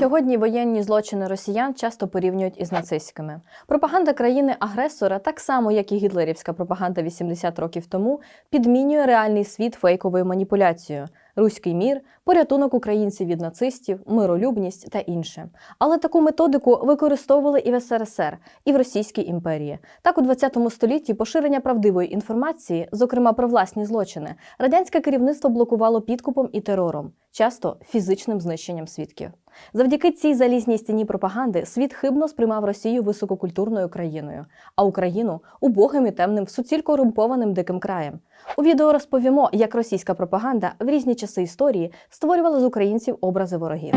Сьогодні воєнні злочини росіян часто порівнюють із нацистськими. Пропаганда країни-агресора, так само як і гітлерівська пропаганда 80 років тому, підмінює реальний світ фейковою маніпуляцією. Руський мір, порятунок українців від нацистів, миролюбність та інше. Але таку методику використовували і в СРСР, і в Російській імперії. Так, у 20 столітті поширення правдивої інформації, зокрема про власні злочини, радянське керівництво блокувало підкупом і терором, часто фізичним знищенням свідків. Завдяки цій залізній стіні пропаганди світ хибно сприймав Росію висококультурною країною, а Україну убогим і темним, суціль корумпованим диким краєм. У відео розповімо, як російська пропаганда в різні часи історії створювала з українців образи ворогів.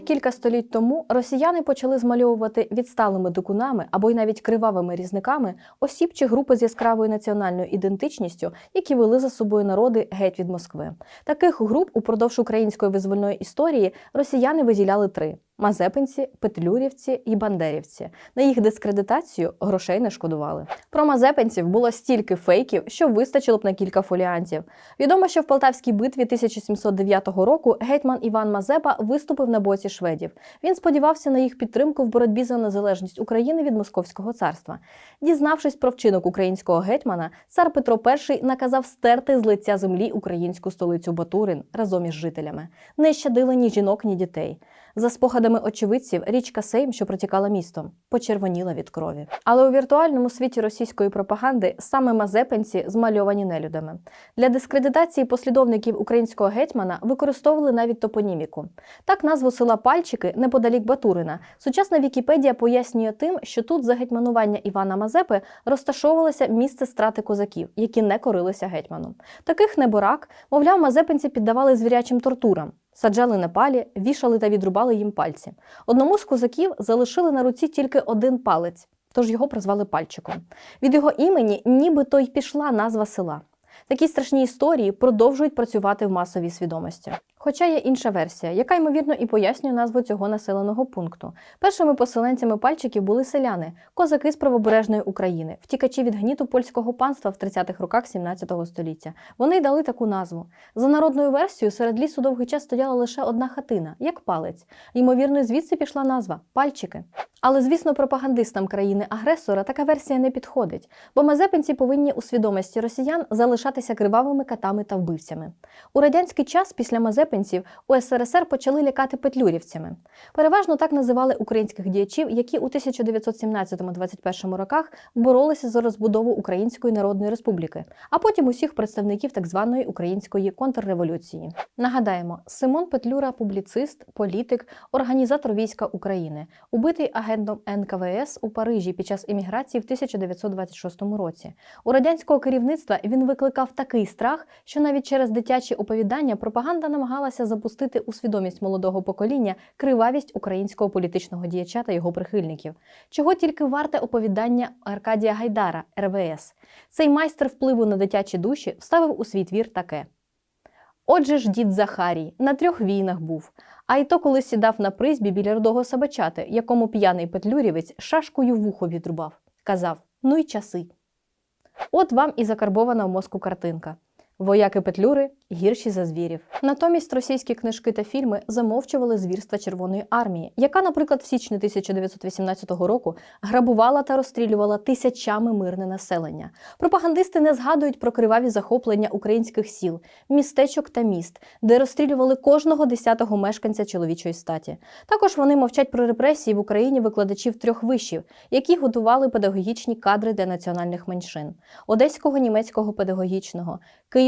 Кілька століть тому росіяни почали змальовувати відсталими дикунами або й навіть кривавими різниками осіб чи групи з яскравою національною ідентичністю, які вели за собою народи геть від Москви. Таких груп упродовж української визвольної історії росіяни виділяли три: мазепинці, петлюрівці і бандерівці. На їх дискредитацію грошей не шкодували. Про мазепинців було стільки фейків, що вистачило б на кілька фоліантів. Відомо, що в Полтавській битві 1709 року гетьман Іван Мазепа виступив на боці шведів. Він сподівався на їх підтримку в боротьбі за незалежність України від Московського царства. Дізнавшись про вчинок українського гетьмана, цар Петро І наказав стерти з лиця землі українську столицю Батурин разом із жителями. Не щадили ні жінок, ні дітей. За спогадами очевидців, річка Сейм, що протікала містом, почервоніла від крові. Але у віртуальному світі російської пропаганди саме мазепинці змальовані нелюдами. Для дискредитації послідовників українського гетьмана використовували навіть топоніміку. Так, назву села Пальчики неподалік Батурина. Сучасна Вікіпедія пояснює тим, що тут за гетьманування Івана Мазепи розташовувалося місце страти козаків, які не корилися гетьману. Таких неборак, мовляв, мазепинці піддавали звірячим тортурам. Саджали на палі, вішали та відрубали їм пальці. Одному з козаків залишили на руці тільки один палець, тож його прозвали пальчиком. Від його імені нібито й пішла назва села. Такі страшні історії продовжують працювати в масовій свідомості. Хоча є інша версія, яка ймовірно і пояснює назву цього населеного пункту. Першими поселенцями пальчиків були селяни, козаки з правобережної України, втікачі від гніту польського панства в 30-х роках 17 століття. Вони й дали таку назву. За народною версією, серед лісу довгий час стояла лише одна хатина, як палець. Ймовірно, звідси пішла назва пальчики. Але, звісно, пропагандистам країни-агресора така версія не підходить, бо мазепинці повинні у свідомості росіян залишатися кривавими катами та вбивцями. У радянський час після мазепинців у СРСР почали лякати петлюрівцями. Переважно так називали українських діячів, які у 1917-21 роках боролися за розбудову Української Народної Республіки, а потім усіх представників так званої української контрреволюції. Нагадаємо, Симон Петлюра публіцист, політик, організатор війська України, убитий агентом НКВС у Парижі під час еміграції в 1926 році. У радянського керівництва він викликав такий страх, що навіть через дитячі оповідання пропаганда намагалася запустити у свідомість молодого покоління кривавість українського політичного діяча та його прихильників. Чого тільки варте оповідання Аркадія Гайдара, РВС. Цей майстер впливу на дитячі душі вставив у свій твір таке. Отже ж дід Захарій на трьох війнах був. А й то, коли сідав на призбі біля рудого собачати, якому п'яний петлюрівець шашкою вухо відрубав, казав: Ну й часи. От вам і закарбована в мозку картинка. Вояки Петлюри гірші за звірів. Натомість російські книжки та фільми замовчували звірства Червоної армії, яка, наприклад, в січні 1918 року грабувала та розстрілювала тисячами мирне населення. Пропагандисти не згадують про криваві захоплення українських сіл, містечок та міст, де розстрілювали кожного десятого мешканця чоловічої статі. Також вони мовчать про репресії в Україні викладачів трьох вишів, які готували педагогічні кадри для національних меншин: Одеського німецького педагогічного,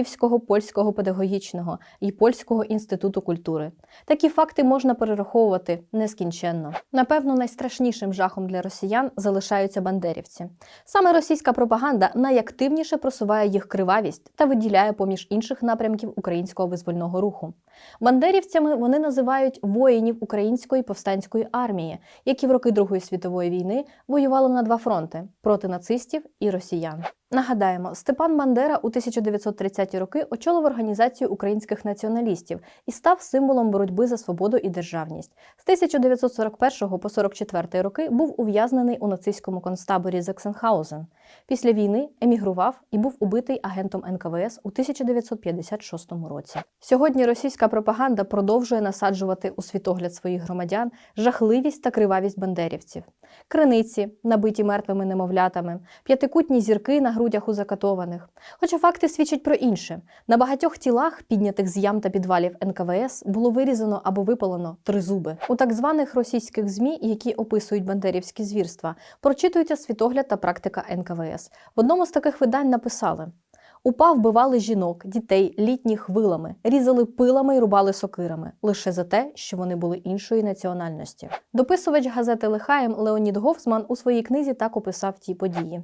Київського польського педагогічного і Польського інституту культури. Такі факти можна перераховувати нескінченно. Напевно, найстрашнішим жахом для росіян залишаються бандерівці. Саме російська пропаганда найактивніше просуває їх кривавість та виділяє поміж інших напрямків українського визвольного руху. Бандерівцями вони називають воїнів української повстанської армії, які в роки Другої світової війни воювали на два фронти проти нацистів і росіян. Нагадаємо, Степан Бандера у 1930-ті роки очолив організацію українських націоналістів і став символом боротьби за свободу і державність. З 1941 по 44 роки був ув'язнений у нацистському концтаборі Заксенхаузен. Після війни емігрував і був убитий агентом НКВС у 1956 році. Сьогодні російська пропаганда продовжує насаджувати у світогляд своїх громадян жахливість та кривавість бандерівців, криниці, набиті мертвими немовлятами, п'ятикутні зірки на грудях у закатованих. Хоча факти свідчать про інше: на багатьох тілах, піднятих з ям та підвалів НКВС, було вирізано або випалено три зуби. У так званих російських змі, які описують бандерівські звірства, прочитується світогляд та практика НКВС. В одному з таких видань написали. УПА вбивали жінок, дітей літніх вилами, різали пилами і рубали сокирами лише за те, що вони були іншої національності. Дописувач газети Лихаєм Леонід Гофсман у своїй книзі так описав ті події.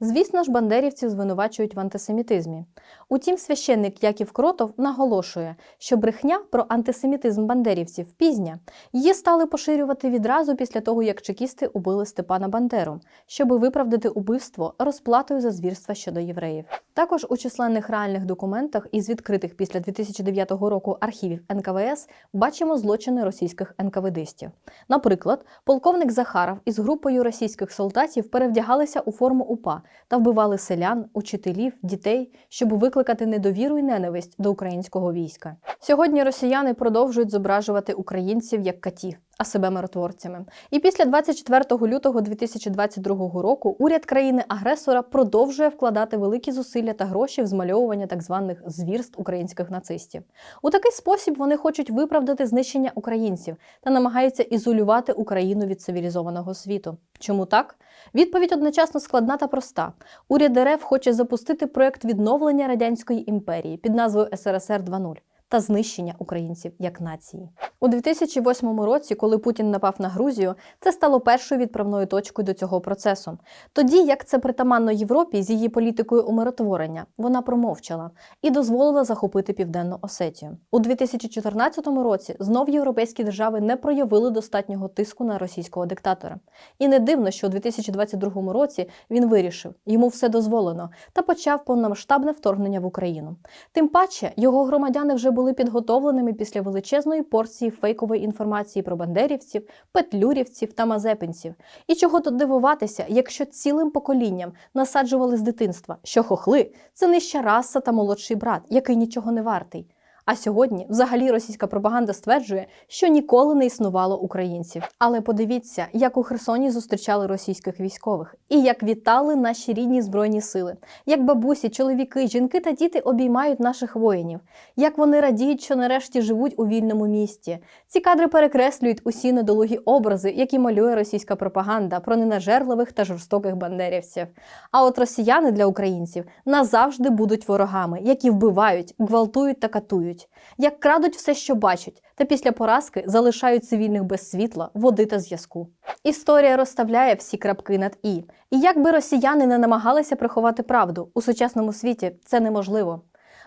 Звісно ж, бандерівців звинувачують в антисемітизмі. Утім, священник Яків Кротов наголошує, що брехня про антисемітизм бандерівців пізня. Її стали поширювати відразу після того, як чекісти убили Степана Бандеру, щоби виправдати убивство розплатою за звірства щодо євреїв. Також у численних реальних документах із відкритих після 2009 року архівів НКВС бачимо злочини російських НКВДистів. Наприклад, полковник Захаров із групою російських солдатів перевдягалися у форму УПА та вбивали селян, учителів, дітей, щоб викликати недовіру і ненависть до українського війська. Сьогодні росіяни продовжують зображувати українців як катів. А себе миротворцями. І після 24 лютого 2022 року уряд країни-агресора продовжує вкладати великі зусилля та гроші в змальовування так званих звірств українських нацистів. У такий спосіб вони хочуть виправдати знищення українців та намагаються ізолювати Україну від цивілізованого світу. Чому так? Відповідь одночасно складна та проста. Уряд РФ хоче запустити проект відновлення радянської імперії під назвою СРСР 2.0 та знищення українців як нації. У 2008 році, коли Путін напав на Грузію, це стало першою відправною точкою до цього процесу. Тоді, як це притаманно Європі з її політикою умиротворення, вона промовчала і дозволила захопити південну Осетію. У 2014 році знов європейські держави не проявили достатнього тиску на російського диктатора. І не дивно, що у 2022 році він вирішив, йому все дозволено, та почав повномасштабне вторгнення в Україну. Тим паче його громадяни вже були підготовленими після величезної порції фейкової інформації про бандерівців, петлюрівців та мазепинців. І чого тут дивуватися, якщо цілим поколінням насаджували з дитинства, що хохли це нижча раса та молодший брат, який нічого не вартий. А сьогодні взагалі російська пропаганда стверджує, що ніколи не існувало українців. Але подивіться, як у Херсоні зустрічали російських військових, і як вітали наші рідні збройні сили, як бабусі, чоловіки, жінки та діти обіймають наших воїнів, як вони радіють, що нарешті живуть у вільному місті. Ці кадри перекреслюють усі недолугі образи, які малює російська пропаганда про ненажерливих та жорстоких бандерівців. А от росіяни для українців назавжди будуть ворогами, які вбивають, гвалтують та катують як крадуть все, що бачать, та після поразки залишають цивільних без світла, води та зв'язку. Історія розставляє всі крапки над і. І як би росіяни не намагалися приховати правду у сучасному світі, це неможливо.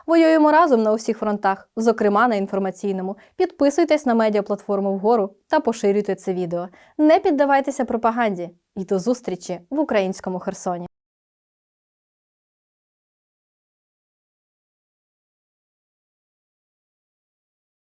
Воюємо разом на усіх фронтах, зокрема на інформаційному. Підписуйтесь на медіаплатформу вгору та поширюйте це відео. Не піддавайтеся пропаганді. І до зустрічі в українському Херсоні.